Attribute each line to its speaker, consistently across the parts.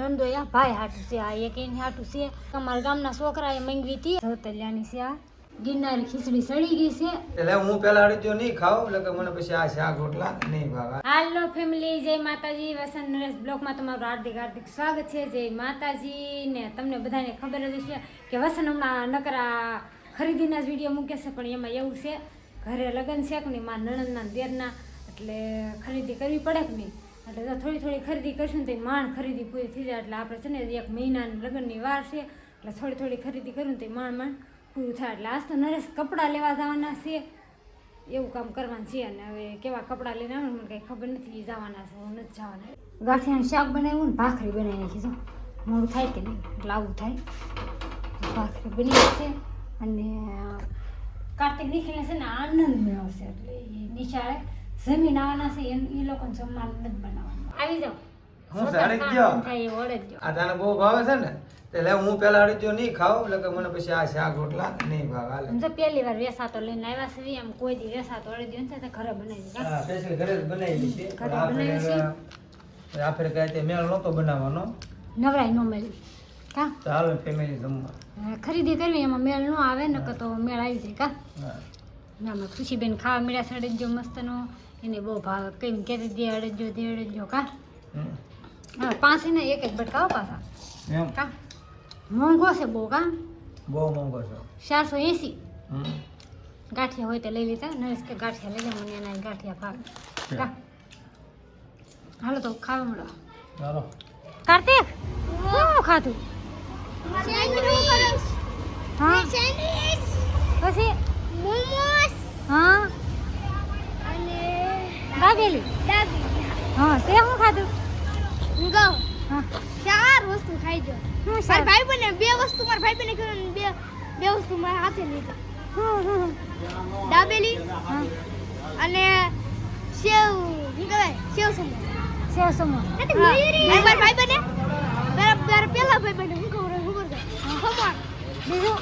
Speaker 1: નંદોયા ભાઈ હાટું છે આ એક એની હાટું છે. અમારા ગામના છોકરાએ મંગવી હતી. ધોતલિયાની છે આ. ગિરનારી ખીચડી સડી ગઈ છે.
Speaker 2: એટલે હું પેલા અડજો નહીં ખાવ એટલે કે મને પછી આ શાક રોટલા નહીં ભાવે.
Speaker 1: હાલો ફેમિલી જય માતાજી. વસંત નરેશ બ્લોગમાં તમારું હાર્દિક હાર્દિક સ્વાગત છે. જય માતાજી ને તમને બધાને ખબર જ હશે કે વસંત હમણાં નકરા ખરીદીના જ વીડિયો મૂકે છે પણ એમાં એવું છે ઘરે લગ્ન છે કે નહીં? મારા નણંદના ને દેરના. એટલે ખરીદી કરવી પડે કે નહીં? એટલે જો થોડી થોડી ખરીદી કરશું ને તો માણ ખરીદી પૂરી થઈ જાય. એટલે આપણે છે ને એક મહિનાની લગ્નની વાર છે. એટલે થોડી થોડી ખરીદી કરું ને તો માણ માણ પૂરું થાય. એટલે આજ તો નરેશ કપડાં લેવા જવાના છે. એવું કામ કરવાનું છે અને હવે કેવા કપડાં લઈને આવે મને કંઈ ખબર નથી જવાના છે હું નથી જવાના. ગાંઠિયાનું શાક બનાવ્યું ને ભાખરી બનાવી નાખી જો મોડું થાય કે નહીં? એટલે આવું થાય. ભાખરી બની છે અને કાર્તિક નીકળીને છે ને આનંદ મેળવશે. એટલે એ નિશાળે જમીન આવવાના છે એ લોકો લોકોને જમવાનું નથી બનાવવાનું આવી જાઓ
Speaker 2: હું સાડી ગયો.
Speaker 1: થાય એ વળે જ
Speaker 2: આ તને બહુ ભાવે છે ને એટલે હું પેલા અડજો નહીં ખાવ એટલે કે મને પછી આ શાક રોટલા નહીં ભાવે હાલે
Speaker 1: જો પહેલી વાર વેસાતો લઈને આવ્યા છે એમ કોઈ દી વેસાતો અડી ને તો ઘરે બનાવી
Speaker 2: હા સ્પેશિયલ ઘરે જ બનાવી છે
Speaker 1: ઘરે
Speaker 2: આ
Speaker 1: બનાવી
Speaker 2: ફેરે આ ફેરે તે મેળ નહોતો બનાવવાનો
Speaker 1: નવરાઈ નો મેળ કા
Speaker 2: તો ફેમિલી જમવા
Speaker 1: ખરીદી કરવી એમાં મેળ ન આવે નકર તો મેળ આવી જાય કા. આમાં ખુશીબેન ખાવા મળ્યા છે અડજો મસ્તનો એને બહુ ભાવ. કેમ કે દે અડજો દે અડજો કા? હા પાંચ ને એક એક બટકાઓ પાછા.
Speaker 2: એમ?
Speaker 1: કા? મોંઘો છે બહુ કા?
Speaker 2: બહુ મોંઘો છે.
Speaker 1: ચારસો એંસી. ગાંઠિયા હોય તો લઈ લીધા નરેશ કે ગાંઠિયા લઈ લે મને એના ગાંઠિયા ભાગ કા? હાલો તો ખાવા મળો.
Speaker 2: ચાલો
Speaker 1: કાર્તિક શું ખાધું? હા? પછી? હા? દાબેલી હા તે શું ખાધું? હા.
Speaker 3: ચાર વસ્તુ ખાઈ જો
Speaker 1: હું
Speaker 3: મારા ભાઈ બને બે વસ્તુ મારા ભાઈ બને કર્યું બે બે વસ્તુ મારા હાથે લીધી. દાબેલી
Speaker 1: હા.
Speaker 3: અને સેવ શું કહેવાય? સેવ સમોસા.
Speaker 1: સેવ સમો
Speaker 3: અને મારા ભાઈ બને મારા પેલા ભાઈ બને હું ખબર હું ખબર ખબર
Speaker 1: બીજું?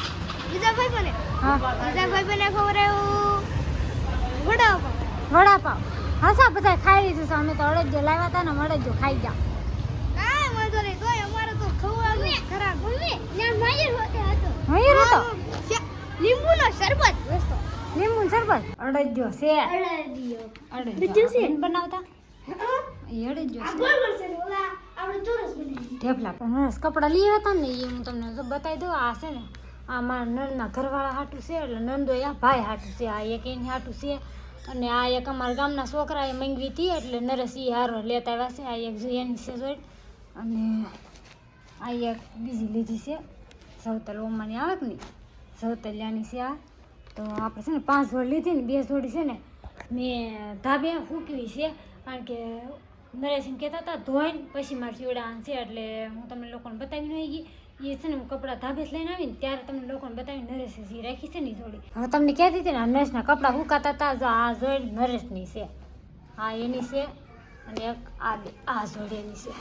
Speaker 3: બીજા ભાઈ બને
Speaker 1: હા.
Speaker 3: બીજા ભાઈ બને ખબર વડાપાવ.
Speaker 1: વડાપાવ. હસા બધા ખાઈ લીધું છે અમે તો અડદજો લાવ્યા હતા ને અડદજો ખાઈ ગયા.
Speaker 3: કાંઈ વાંધો નહીં તોય અમારે તો ખવડાવવું ખરાબ ત્યાં માયર હોતે હતો.
Speaker 1: મયુર હતો?
Speaker 3: લીંબુનો શરબત. દોસ્તો
Speaker 1: લીંબુ ને શરબત? અડદજો છે.
Speaker 3: અડદિયો.
Speaker 1: અડદજો
Speaker 3: છે?
Speaker 1: બનાવતા? એ છે.
Speaker 3: બરાબર છે ઓલા આપણે ચોરસ બનાવી
Speaker 1: થેપલા પણ નરસ કપડાં લઈ હતા ને એ હું તમને બતાવી દઉં આ છે ને આ મારા નળના ઘરવાળા હાટું છે એટલે નંદો આ ભાઈ હાટું છે આ એક એની હાટું છે. અને આ એક અમારા ગામના છોકરાએ મંગવી હતી એટલે નરેશ એ હારો લેતા આવ્યા છે. આ એક એની છે જોઈ. અને આ એક બીજી લીધી છે. સૌતલ ઓમાની આવે કે નહીં? સૌતલિયાની છે આ. તો આપણે છે ને પાંચ જોડ લીધી ને બે જોડી છે ને મેં ધાબે ફૂકવી છે. કારણ કે નરેશ કહેતા હતા ધોઈને પછી મારે સીવડાવવાનું છે. એટલે હું તમને લોકોને બતાવી નહીં ગઈ. એ છે ને હું કપડાં ધાબેસ લઈને આવીને ત્યારે તમને લોકોને બતાવી નરેશે જે રાખી છે ને જોડી. હવે તમને કહેતી હતી ને આ નરેશના કપડાં હુકાતા હતા જો આ જોડી નરેશની છે. આ એની છે અને એક આ બે આ જોડી એની છે.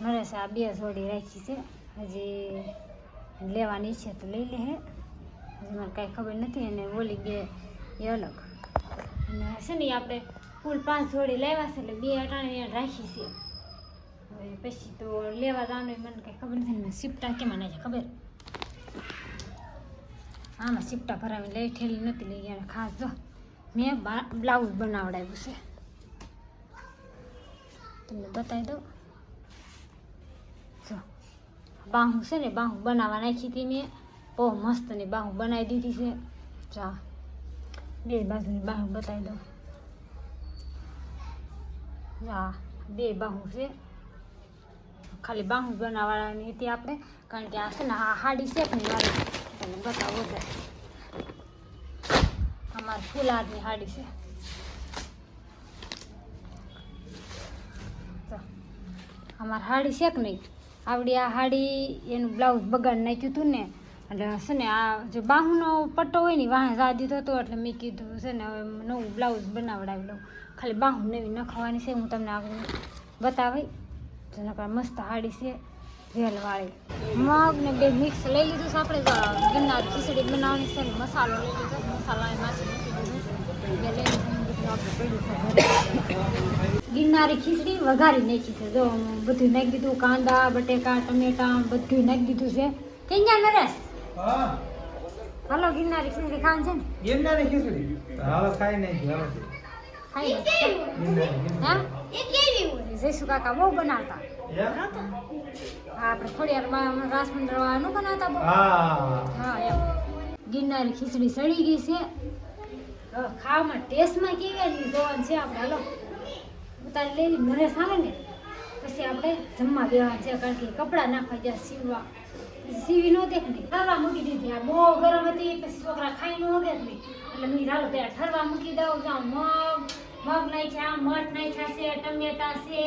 Speaker 1: નરેશે આ બે જોડી રાખી છે. હજી લેવાની છે તો લઈ લે હે. હજી મને કાંઈ ખબર નથી અને ઓલી બે એ અલગ. અને છે ને આપણે કુલ પાંચ જોડી લાવ્યા છે એટલે બે અટાણી રાખી છે. પછી તો લેવા જવાનું મને કંઈ ખબર નથી ને સિપ્ટા કેમાં નાખે ખબર? આમાં સિપટા ભરાવી લઈ ઠેલી નથી લઈ ગયા, ખાસ જો. મેં બ્લાઉઝ બનાવડાવ્યું છે. તમને બતાવી દઉં. જો, બાહું છે ને, બાહું બનાવવા નાખી હતી મેં. બહુ મસ્ત ને બાહું બનાવી દીધી છે. ચા બે બાજુની બાહું બતાવી દઉં. જા, બે બાહું છે. ખાલી બાહું બનાવવાની હતી આપણે, કારણ કે આ છે ને આ હાડી છે પણ મારે તમને બતાવો છે. અમારી ફૂલ હાથની હાડી છે. અમારી હાડી છે કે નહીં? આવડી આ હાડી, એનું બ્લાઉઝ બગાડ નાખ્યું હતું ને, એટલે છે ને આ જે બાહુનો પટ્ટો હોય ને વાહ દીધો હતો, એટલે મેં કીધું છે ને હવે નવું બ્લાઉઝ બનાવડાવી લઉં. ખાલી બાહુ નવી નખવાની છે, હું તમને આગળ બતાવી જેના મસ્ત હાડી છે વેલવાળી. મગ ને બે મિક્સ લઈ લીધું છે આપણે ગિરનાર ખીચડી બનાવવાની છે ને મસાલો લઈ લીધો. મસાલા એમાં મૂકી દીધું. ગિરનારી ખીચડી વઘારી નાખી છે. જો બધું નાખી દીધું. કાંદા બટેકા ટમેટા બધું નાખી દીધું છે. કઈ ગયા નરેશ? હાલો ગિરનારી ખીચડી ખાન છે ને?
Speaker 2: ગિરનારી ખીચડી? હાલો ખાઈ હાલો.
Speaker 1: ખાઈ લે. હા?
Speaker 3: એ કેવી હોય?
Speaker 1: કાકા બહુ બનાવતા? હા? આપણે ખોડિયારમાં રાસ મંડળનું બનાવતા બહુ.
Speaker 2: હા.
Speaker 1: એમ. ગિરનારી ખીચડી સડી ગઈ છે. ખાવામાં ટેસ્ટમાં કેવી જોવાનું છે આપણે હાલો. ઉતારી લઈ લઈ નરેશ ને. પછી આપણે જમવા બેવા છે કારણ કે કપડાં નાખવા ગયા સીવવા. સીવી નો દેખ નહીં ઠરવા મૂકી દીધી. આ બહુ ગરમ હતી પછી છોકરા ખાઈ ન વગે જ નહીં એટલે મેં રાલો પેલા ઠરવા મૂકી દઉં જાઉં મગ મગ નાખ્યા મઠ નાખ્યા છે ટમેટા છે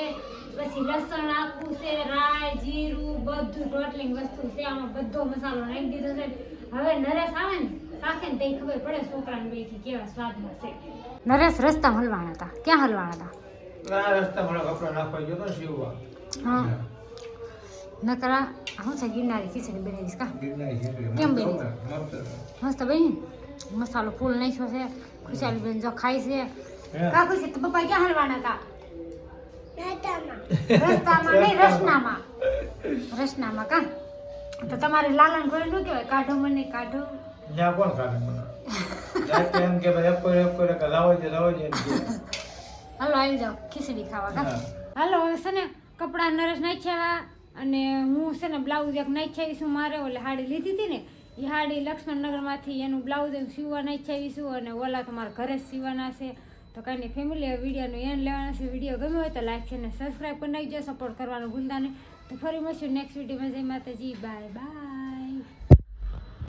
Speaker 1: પછી લસણ આખું છે રાય જીરું બધું ટોટલિંગ વસ્તુ છે આમાં બધો મસાલો નાખી દીધો છે. હવે નરેશ આવે ને સાથે ને તઈ ખબર પડે છોકરાને બેથી કેવા સ્વાદમાં છે. નરેશ રસ્તા હલવાના હતા. ક્યાં હલવાના હતા?
Speaker 2: રસ્તા મળે કપડા નાખવા ગયો તો સીવવા.
Speaker 1: હા. નકરા હું છે ગિરનારી ખીચડી બનાવીશ કા? કેમ બની?
Speaker 2: મસ્ત.
Speaker 1: બની? મસાલો ફૂલ નાખ્યો છે. ખુશાલી બેન જો ખાય છે.
Speaker 2: હે?
Speaker 1: છે તો પપ્પા ક્યાં હલવાના
Speaker 3: નાતામાં
Speaker 1: રસ્તામાં નહીં રસનામાં. રસનામાં કા? તો તમારે લાલન કોઈ શું કહેવાય કાઢો મને કાઢો.
Speaker 2: ન્યા કોણ ખાને મને? એમ કે ભાઈ એપકો એપકો કે લાવો છે લાવો છે
Speaker 1: હાલો આવી જાઓ ખીચડી ખાવા કા. હાલો હવે છે ને કપડાં નરેશ નાખ્યા અને હું છે ને બ્લાઉઝ એક નાખ્યાવીશું મારે ઓલે હાડી લીધી હતી ને એ હાડી લક્ષ્મણનગરમાંથી એનું બ્લાઉઝ એક સીવવા નાખ્યાવીશું અને ઓલા તો મારા ઘરે જ સીવવાના છે. તો કાંઈ નહીં ફેમિલી વિડીયોનું એન લેવાના છે. વીડિયો ગમ્યો હોય તો લાઈક છે ને સબસ્ક્રાઈબ કરી નાખજો સપોર્ટ કરવાનું ભૂલતા નહીં. તો ફરી મળશું નેક્સ્ટ વિડીયોમાં જય માતાજી બાય બાય